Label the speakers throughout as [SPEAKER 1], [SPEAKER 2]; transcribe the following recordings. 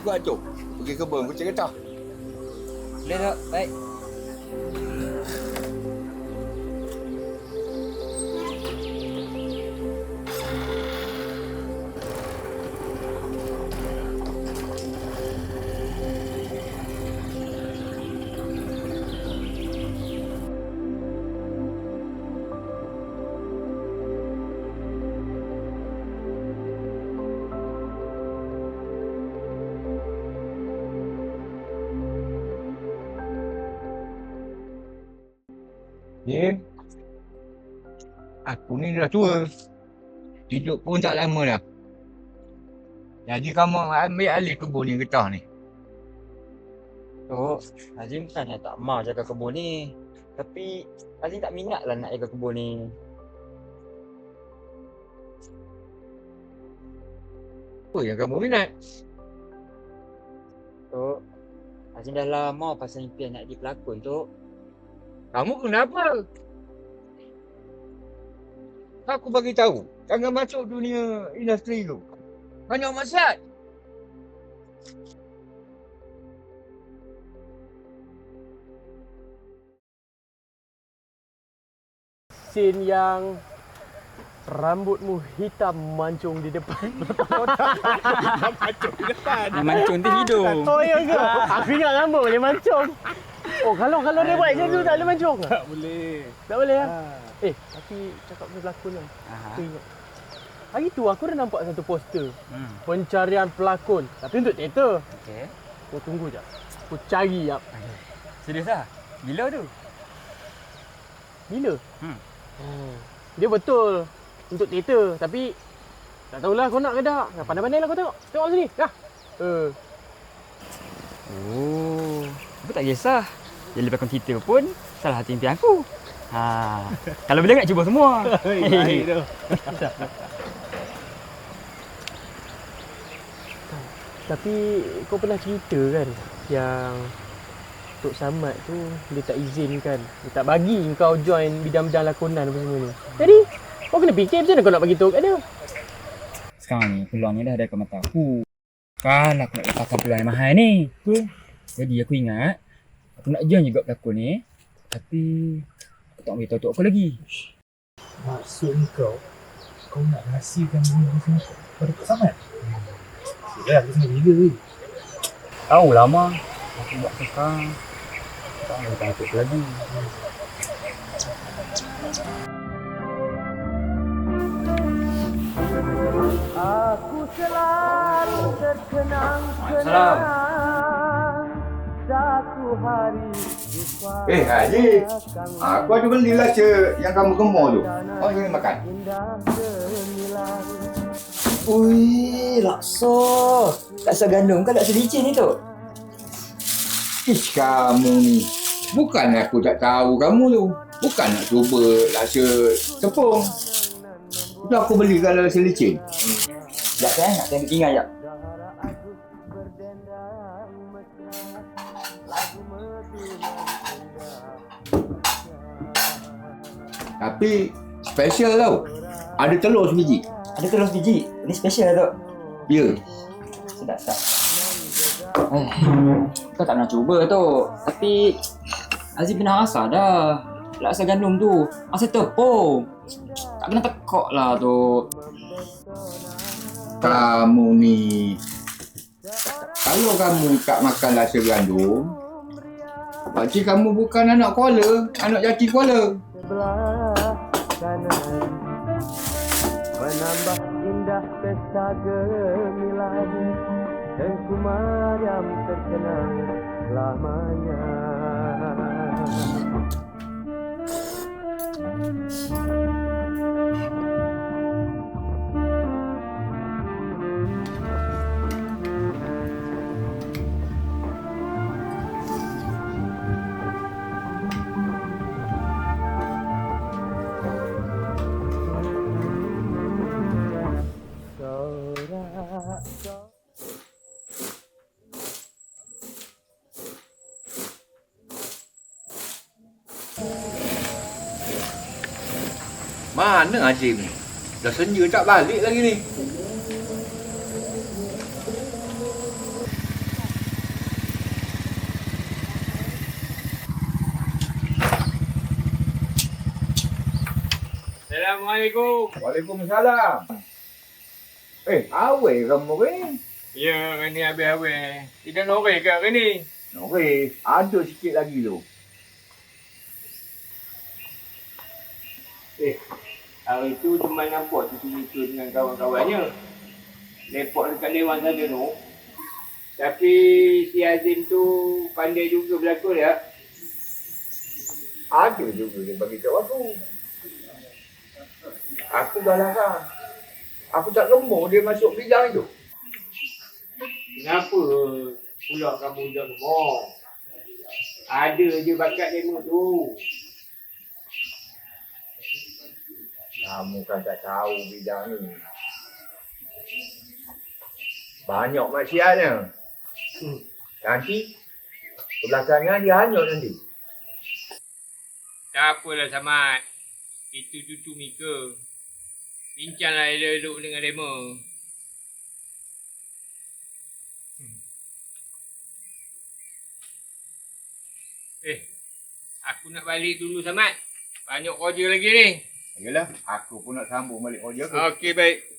[SPEAKER 1] Lepas ni aku acuk. Pergi kebun, aku cari getah.
[SPEAKER 2] Boleh tak? Baik.
[SPEAKER 1] Ni dah tua. Hidup pun tak lama dah. Jadi kamu ambil alih kebun ni getah ni.
[SPEAKER 2] Tok, Azim bukannya tak mau jaga kebun ni. Tapi Azim tak minat lah nak jaga kebun ni.
[SPEAKER 1] Apa yang kamu minat?
[SPEAKER 2] Tok, Azim dah lama pasal impian nak jadi pelakon, Tok.
[SPEAKER 1] Kamu kenapa? Aku bagi tahu, jangan masuk dunia industri tu. Banyak maksiat.
[SPEAKER 3] Scene yang rambutmu hitam mancung di depan.
[SPEAKER 2] Yang mancung tu hidung.
[SPEAKER 3] oh ya ke? Aku ingat rambut boleh mancung. Oh kalau kalau dia buat macam tu tak boleh mancung ke?
[SPEAKER 4] Tak boleh.
[SPEAKER 3] Tak boleh ah. Eh, tapi cakap pasal pelakon kan.
[SPEAKER 2] Aha.
[SPEAKER 3] Aku ingat. Hari tu aku dah nampak satu poster
[SPEAKER 2] Hmm.
[SPEAKER 3] pencarian pelakon. Tapi untuk teater.
[SPEAKER 2] Okey.
[SPEAKER 3] Kau tunggu jap. Aku cari jap.
[SPEAKER 2] Serius ah? Bila tu?
[SPEAKER 3] Bila?
[SPEAKER 2] Hmm.
[SPEAKER 3] Oh. Dia betul untuk teater tapi tak tahulah kau nak ke tak. Nah, pandai-pandai lah kau tengok. Tengok sini. Dah. Eh.
[SPEAKER 2] Oh. Aku tak kisah. Jadi pelakon teater pun salah satu impian aku. Ha. Kalau boleh nak cuba semua.
[SPEAKER 4] Baik tu.
[SPEAKER 3] Tapi kau pernah cerita kan yang Tok Samad tu dia tak izinkan, dia tak bagi kau join bidang-bidang lakonan apa semua ni. Jadi kau kena fikir macam mana kau nak bagi tahu kat dia.
[SPEAKER 2] Sekarang ni peluang ni dah ada kat mata aku. Kan aku nak lepaskan peluang yang mahal ni. Jadi aku ingat aku nak join juga pelakon ni. Tapi aku tak beritahu tok aku lagi.
[SPEAKER 4] Maksud kau, kau nak rahsiakan diri Singapura pada Tok Samad? Sudah, aku sangat gila ni.
[SPEAKER 2] Tahu lama aku buat sekarang. Tak nak beritahu tok aku lagi.
[SPEAKER 3] Aku selalu terkenang
[SPEAKER 2] Salam.
[SPEAKER 3] Satu hari
[SPEAKER 1] Eh, Haji. Aku ada beli lah ce yang kamu gemar tu. Oh, jangan makan.
[SPEAKER 2] Ui, laksa. Laksa gandum kan laksa licin ni tu.
[SPEAKER 1] Ish, kamu ni. Bukan aku tak tahu kamu tu. Bukan nak cuba rasa tepung. Itu aku beli kalau rasa licin.
[SPEAKER 2] Sekejap eh, nak tengok ingat jap.
[SPEAKER 1] Tapi special tau. Ada telur sebiji.
[SPEAKER 2] Ada telur biji. Ini special lah tu.
[SPEAKER 1] Ya.
[SPEAKER 2] Sedap, sedap. Eh, kau tak pernah cuba tu. Tapi Aziz pernah rasa dah. Laksa gandum tu. Rasa tepung. Tak kena tekok lah tu.
[SPEAKER 1] Kamu ni. Kalau kamu tak makan rasa gandum, Pakcik kamu bukan anak Kuala, anak jati Kuala.
[SPEAKER 3] Gemilang Tengku Mariam terkenang lamanya
[SPEAKER 1] mana Azim ni? Dah senja tak balik lagi ni.
[SPEAKER 5] Assalamualaikum.
[SPEAKER 1] Waalaikumsalam. Eh, awe kamu ni?
[SPEAKER 5] Ya, ini habis awe. Tidak norek ke hari ni?
[SPEAKER 1] Norek. Ada sikit lagi tu.
[SPEAKER 5] Hari tu cuma nampak tu Mika dengan kawan-kawannya. Lepok dekat Dewan sana tu. Tapi si Azim tu pandai juga berlakon ya.
[SPEAKER 1] Ada juga dia bagi tahu aku. Aku dah larang. Aku tak gemuk dia masuk bidang itu.
[SPEAKER 5] Kenapa pula kamu gemuk? Ada je bakat demo tu.
[SPEAKER 1] Kamu kan tak tahu bidang ni. Banyak maksiatnya. Nanti belakangan dia hanyut nanti.
[SPEAKER 5] Tak apalah Samad. Itu cucu Mika. Bincanglah elok-elok dengan demo. Eh, aku nak balik dulu Samad. Banyak kerja lagi ni.
[SPEAKER 1] Yalah, aku pun nak sambung balik kerja aku.
[SPEAKER 5] Okey, baik.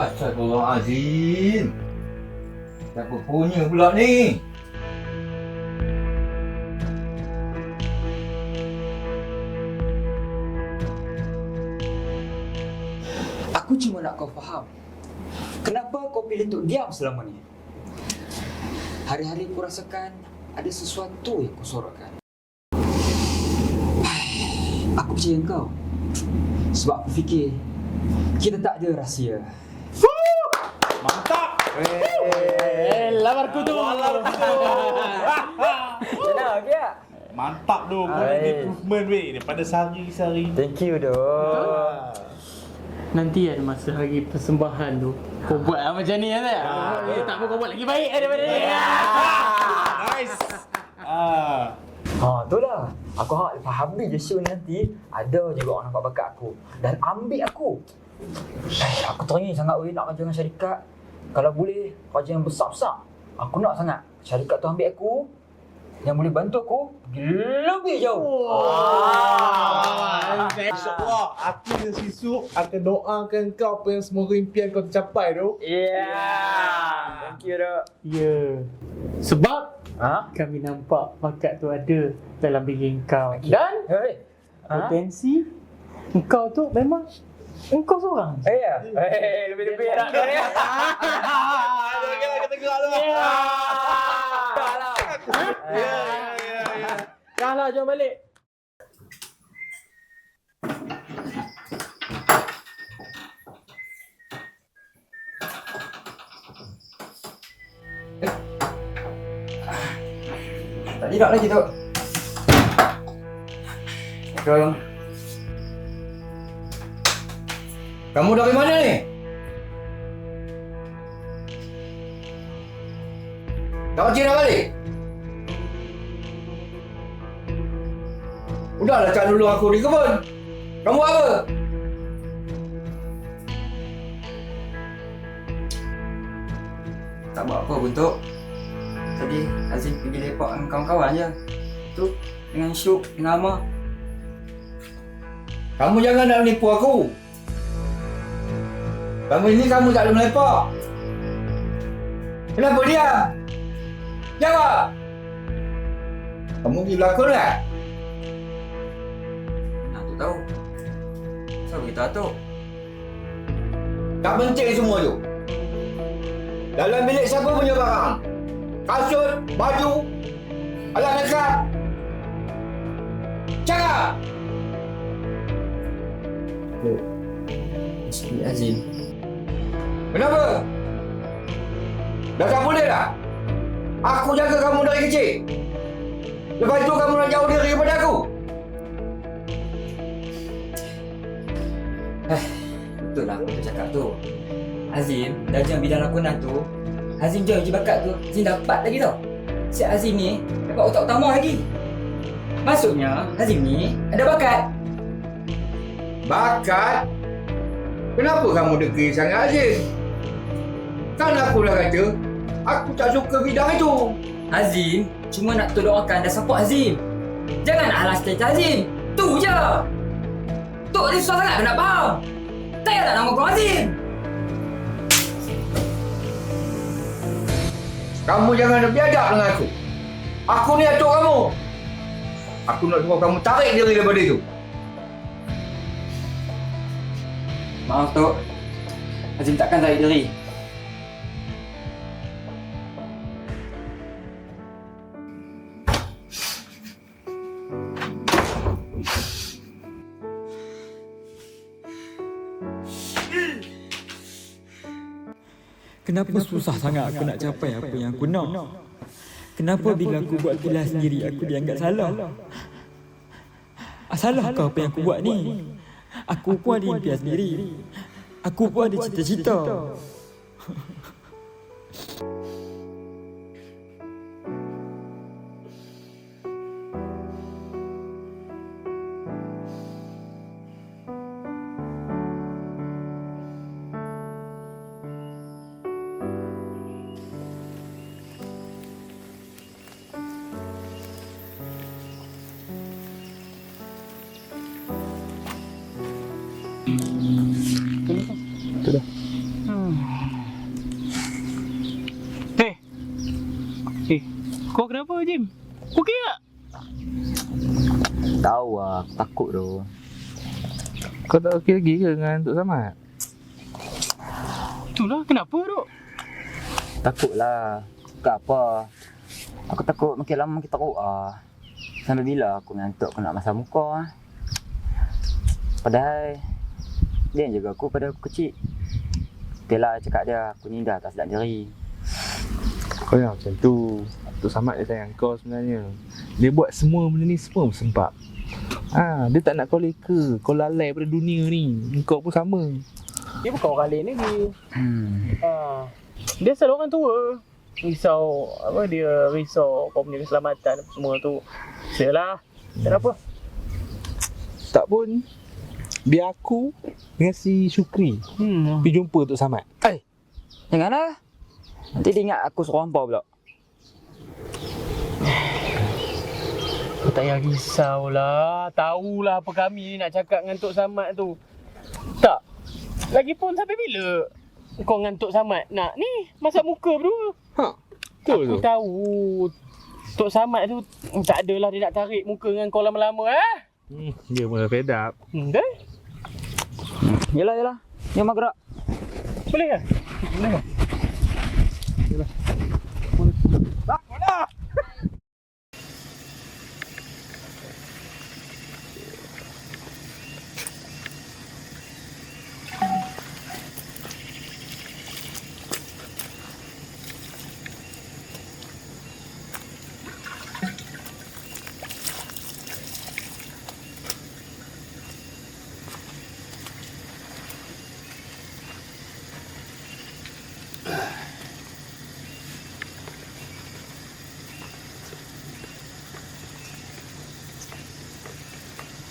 [SPEAKER 1] Astagfirullahalazim. Siapa punya pula ni?
[SPEAKER 2] Aku cuma nak kau faham. Kenapa kau pilih untuk diam selama ni? Hari-hari aku rasakan ada sesuatu yang kau sorokkan. Aku percaya kau. Sebab aku fikir kita tak ada rahsia.
[SPEAKER 4] Mantap.
[SPEAKER 3] Eh, lamar kutu. Kenapa dia?
[SPEAKER 4] Mantap tu. Improvement weh daripada sehari ke sehari.
[SPEAKER 3] Thank you doh. Nanti ada masa hari persembahan tu Kau buat lah macam ni kan tak?
[SPEAKER 4] Ah.
[SPEAKER 3] Eh, tak apa kau buat lagi baik daripada ni
[SPEAKER 4] Nice. Ah.
[SPEAKER 6] Ha, tu lah. Aku harap lepas habis je show ni nanti, ada juga orang nampak bakat aku. Dan ambil aku. Eh, aku teringin sangat weh nak kerja dengan syarikat. Kalau boleh, kerja yang besar-besar. Aku nak sangat. Syarikat tu ambil aku. Yang boleh bantu aku lebih jauh.
[SPEAKER 4] Ah. InsyaAllah aku dan Sisu akan doakan kau apa yang semoga impian kau tercapai tu.
[SPEAKER 6] Yeah. Thank you, Dok.
[SPEAKER 3] Ya Sebab
[SPEAKER 6] Ha?
[SPEAKER 3] kami nampak bakat tu ada dalam diri kau Dan
[SPEAKER 6] Hei. Ha?
[SPEAKER 3] potensi Engkau tu memang Engkau seorang
[SPEAKER 6] Eh, ya. Eh, lebih-lebih nak kau ni.
[SPEAKER 4] Lah kita gerak tu.
[SPEAKER 6] Lah.
[SPEAKER 4] Ya, ya, ya.
[SPEAKER 3] Dah lah jom balik
[SPEAKER 2] Tak tidak lagi tu.
[SPEAKER 1] Sekarang. Kamu dari mana ni? Tak macam nak balik? Udahlah cak dulu aku di kebun. Kamu apa?
[SPEAKER 2] Tak buat apa bentuk. Tadi Azim pergi lepak dengan kawan-kawan je. Tu dengan Syuk, dengan Amar.
[SPEAKER 1] Kamu jangan nak menipu aku. Kamu ini kamu tak boleh melepak. Kenapa dia? Jawab. Kamu pergi berlakon lah.
[SPEAKER 2] Nak tu tahu. Siapa kita tu?
[SPEAKER 1] Tak penting semua tu. Dalam bilik siapa punya barang? Kasut, baju, alat makeup. Cakap!
[SPEAKER 2] Cik Azim.
[SPEAKER 1] Kenapa? Dah tak boleh dah? Aku jaga kamu dari kecil. Lepas itu kamu nak jauh diri daripada aku.
[SPEAKER 2] Betul lah aku cakap tu. Azim, dah join bidang lakonan tu. Azim join je bakat tu. Azim dapat lagi tau. Si Azim ni dapat otak utama lagi. Maksudnya, Azim ni ada bakat.
[SPEAKER 1] Bakat? Kenapa kamu degil sangat Aziz? Kan aku dah kata, aku tak suka bidang itu.
[SPEAKER 2] Azim cuma nak tolongkan dan support Azim. Jangan alas cerita Azim. Tu je. Tok ni susah sangat nak faham. Tak payah nak nama kau Azim.
[SPEAKER 1] Kamu jangan biadab dengan aku. Aku ni atuk kamu. Aku nak suruh kamu tarik diri daripada itu.
[SPEAKER 2] Maaf Tok. Azim takkan tarik diri.
[SPEAKER 7] Kenapa susah sangat aku nak capai apa yang aku nak? Kenapa bila aku buat kilas sendiri aku dianggap salah? Ah, Salah ke apa yang aku buat ni? Aku pun ada impian sendiri. Aku pun ada cita-cita.
[SPEAKER 3] Eh. Eh, kau kenapa Jim? Kau okey tak?
[SPEAKER 8] Tahu lah, aku takut tu.
[SPEAKER 9] Kau tak okey lagi ke dengan Tok Samad?
[SPEAKER 3] Itulah kenapa tu?
[SPEAKER 8] Takut lah. Bukan apa. Aku takut makin lama makin teruk ah. Sampai bila aku ngantuk aku nak masam muka ah. Padahal dia yang jaga aku pada aku kecil. Betul lah cakap dia, aku ni dah tak sedap diri.
[SPEAKER 9] Kau yang macam tu. Tok Samad dia sayang kau sebenarnya. Dia buat semua benda ni semua sebab. Ha, dia tak nak kau leka. Kau lalai pada dunia ni. Kau pun sama.
[SPEAKER 3] Dia bukan orang lain lagi.
[SPEAKER 8] Hmm.
[SPEAKER 3] Ha. Dia selalu orang tua. Risau apa dia risau kau punya keselamatan semua tu. Sialah. Kenapa?
[SPEAKER 9] Tak pun. Biar aku dengan si Syukri
[SPEAKER 3] Hmm.
[SPEAKER 9] pergi jumpa Tok Samad.
[SPEAKER 8] Janganlah. Nanti dia ingat aku seorang hampa pula.
[SPEAKER 3] Kau tak payah risau lah. Tahulah apa kami ni nak cakap dengan Tok Samad tu. Tak. Lagipun sampai bila kau dengan Tok Samad nak ni masak muka berdua?
[SPEAKER 9] Betul
[SPEAKER 3] Aku
[SPEAKER 9] tu.
[SPEAKER 3] tahu Tok Samad tu tak adalah dia nak tarik muka dengan kau lama-lama eh.
[SPEAKER 9] Hmm, dia mula fed up.
[SPEAKER 3] Hmm, dah?
[SPEAKER 8] Yelah, yelah. Jom mak gerak.
[SPEAKER 3] Boleh ke? Boleh ke?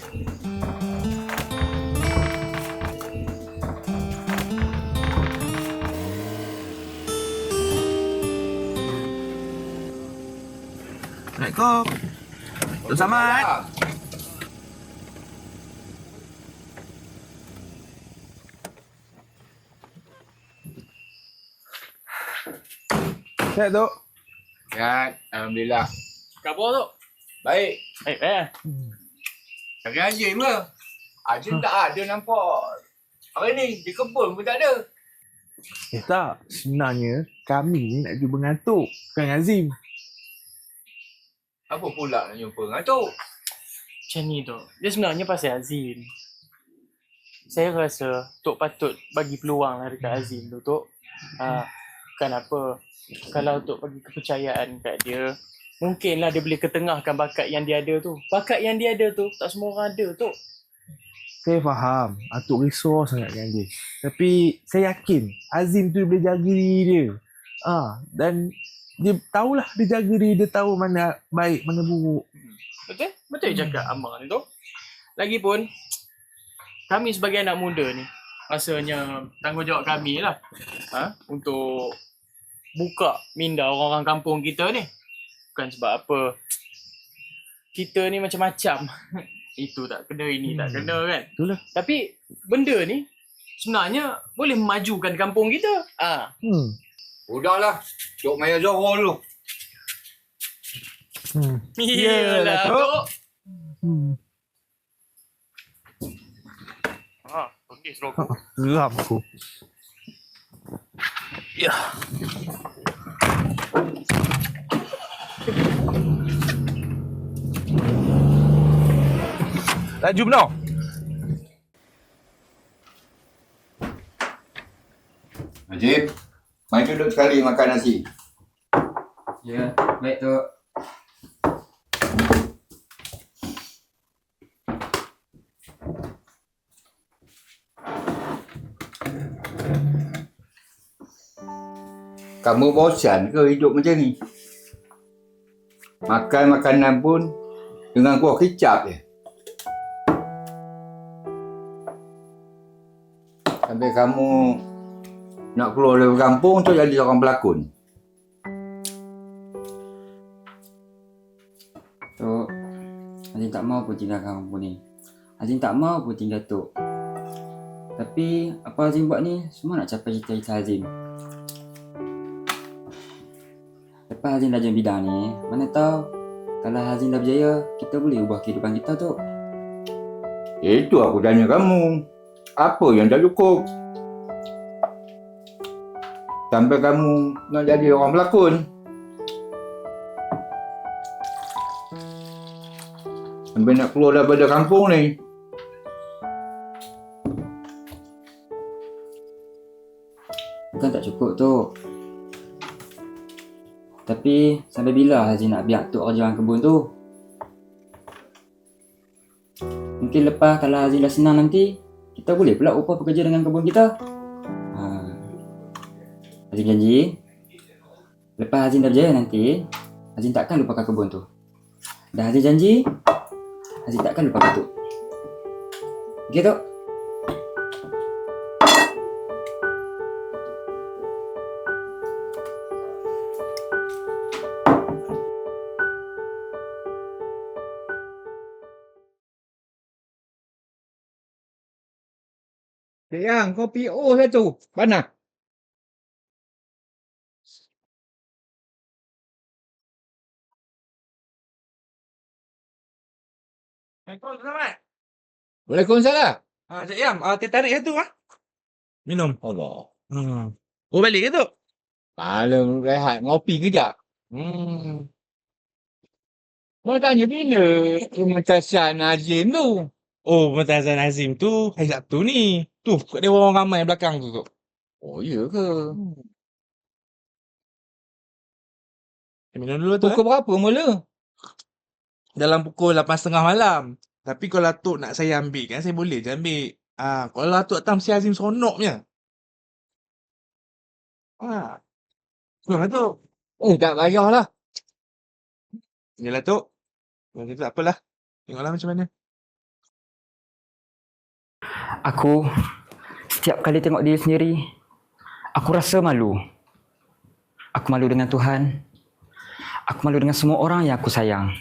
[SPEAKER 4] Assalamualaikum. Tok Samad.
[SPEAKER 9] Sihat, Tok.
[SPEAKER 1] Ya, Alhamdulillah.
[SPEAKER 3] Khabar tu?
[SPEAKER 10] Baik.
[SPEAKER 7] Baik eh.
[SPEAKER 10] Cari Azim ke? Azim tak ada nampak. Hari ni di kebun pun tak ada.
[SPEAKER 4] Eh tak, sebenarnya kami ni nak jumpa dengan Tok, bukan dengan Azim.
[SPEAKER 10] Apa pula nak jumpa dengan tu?
[SPEAKER 7] Macam ni tu. Dia sebenarnya pasal Azim. Saya rasa Tok patut bagi peluang lah dekat Azim tu Tok. Ha, kenapa? Kalau Tok bagi kepercayaan kat dia, mungkinlah dia boleh ketengahkan bakat yang dia ada tu. Bakat yang dia ada tu, tak semua orang ada Tok.
[SPEAKER 4] Saya faham, Atuk risau sangat dengan dia. Tapi saya yakin Azim tu dia boleh jaga diri dia. Ah, dan dia tahulah dia jaga diri, dia tahu mana baik, mana buruk.
[SPEAKER 7] Betul? Betul cakap Amar ni tu. Lagipun, kami sebagai anak muda ni, rasanya tanggungjawab kami lah ha? untuk buka minda orang-orang kampung kita ni. Bukan sebab apa. Kita ni macam-macam. Itu tak kena, ini tak
[SPEAKER 4] Hmm.
[SPEAKER 7] kena kan.
[SPEAKER 4] Betul lah.
[SPEAKER 7] Tapi benda ni sebenarnya boleh memajukan kampung kita. Ah,
[SPEAKER 4] Hmm.
[SPEAKER 10] Udahlah. Tok Maya Zohor dulu.
[SPEAKER 4] Hmm.
[SPEAKER 7] Iyalah, Tok.
[SPEAKER 4] hmm.
[SPEAKER 7] Ha, okey, serokok.
[SPEAKER 4] Geram aku. Ya. Laju benar.
[SPEAKER 1] Najib, mari duduk sekali makan nasi.
[SPEAKER 2] Ya, baik Tok.
[SPEAKER 1] Kamu bosan ke hidup macam ni? Makan makanan pun dengan kuah kicap je. Sampai kamu nak keluar dari kampung tu jadi seorang pelakon.
[SPEAKER 2] Tok, Azim tak mau pun tinggalkan kampung ni. Azim tak mau pun tinggal Tok. Tapi apa Azim buat ni semua nak capai cita-cita Azim. Azim dah jadi bidang ni, mana tahu kalau Azim dah berjaya, kita boleh ubah kehidupan kita Tok.
[SPEAKER 1] Itu aku tanya kamu. Apa yang tak cukup? Sampai kamu nak jadi orang pelakon. Sampai nak keluar daripada kampung ni.
[SPEAKER 2] Bukan tak cukup Tok. Tapi sampai bila Azim nak biar Tok kerja orang kebun tu? Mungkin lepas kalau Azim dah senang nanti, kita boleh pula upah bekerja dengan kebun kita. Ha. Azim janji, lepas Azim dah berjaya nanti, Azim takkan lupakan kebun tu. Dah Azim janji, Azim takkan lupakan tu. Okey Tok?
[SPEAKER 1] Yang, kopi O satu. Panas.
[SPEAKER 4] Assalamualaikum Selamat.
[SPEAKER 1] Waalaikumsalam.
[SPEAKER 4] Ah, Cik Yam, ah, teh tarik tu ah. Minum.
[SPEAKER 1] Allah.
[SPEAKER 4] Hmm. Oh balik ke tu?
[SPEAKER 1] Malam rehat, ngopi kejap.
[SPEAKER 4] Hmm.
[SPEAKER 1] Mau tanya bila pementasan Azim tu?
[SPEAKER 4] Oh, Pementasan Azim tu hari Sabtu ni. Tu, kat dia orang ramai belakang tu tu.
[SPEAKER 1] Oh, ya ke?
[SPEAKER 4] Minum dulu tu.
[SPEAKER 1] Pukul berapa mula?
[SPEAKER 4] dalam pukul 8.30 malam. Tapi kalau Atuk nak saya ambil kan, saya boleh je ambil. Ah, kalau Atuk datang mesti Azim seronok punya. Ah. Kurang lah Atuk.
[SPEAKER 1] Eh, tak payahlah.
[SPEAKER 4] Yalah Atuk. Kalau gitu tak apalah. Tengoklah macam mana.
[SPEAKER 2] Aku setiap kali tengok diri sendiri, aku rasa malu. Aku malu dengan Tuhan. Aku malu dengan semua orang yang aku sayang.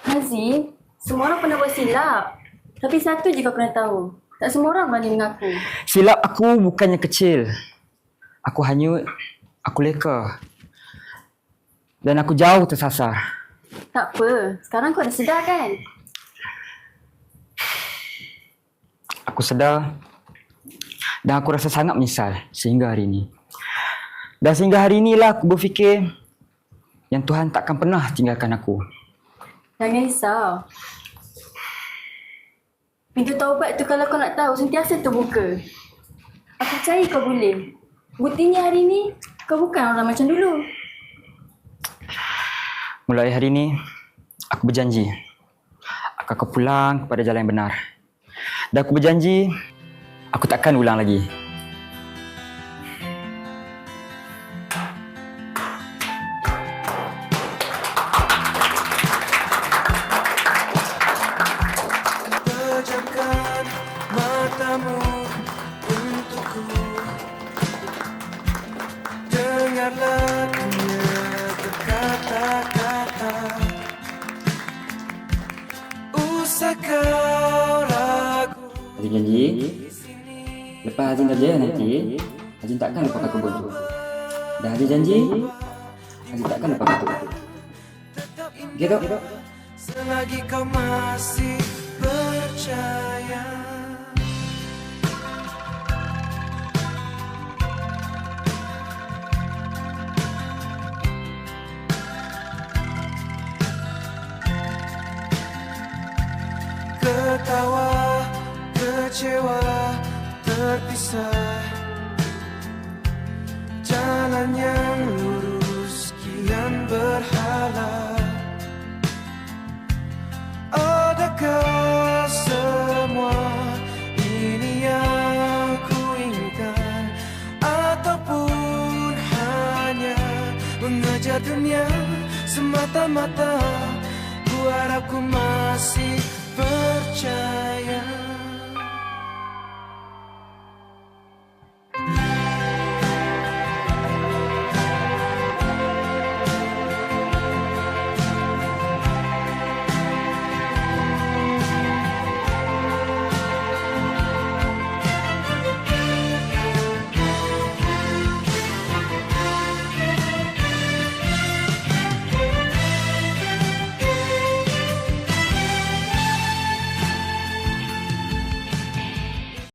[SPEAKER 11] Haziq, semua orang pernah buat silap. Tapi satu je kau kena tahu. Tak semua orang berani mengaku.
[SPEAKER 2] Silap aku bukannya kecil. Aku hanyut, aku leka. Dan aku jauh tersasar.
[SPEAKER 11] Tak apa, sekarang kau dah sedar kan?
[SPEAKER 2] Aku sedar dan aku rasa sangat menyesal sehingga hari ini. Dan sehingga hari inilah aku berfikir yang Tuhan takkan pernah tinggalkan aku.
[SPEAKER 11] Jangan risau. Pintu taubat tu kalau kau nak tahu sentiasa terbuka. Aku percaya kau boleh. Buktinya hari ni kau bukan orang macam dulu.
[SPEAKER 2] Mulai hari ini, aku berjanji akan pulang kepada jalan yang benar. Dan aku berjanji aku takkan ulang lagi. Azim takkan lupakan kebun tu. Dah Azim janji Azim takkan lupakan tu. Okay tak?
[SPEAKER 12] Selagi kau masih percaya. Ketawa, kecewa, terpisah Jalan yang lurus kian berhala Adakah semua ini yang ku inginkan? Ataupun hanya mengejar dunia semata-mata? Ku harap ku masih percaya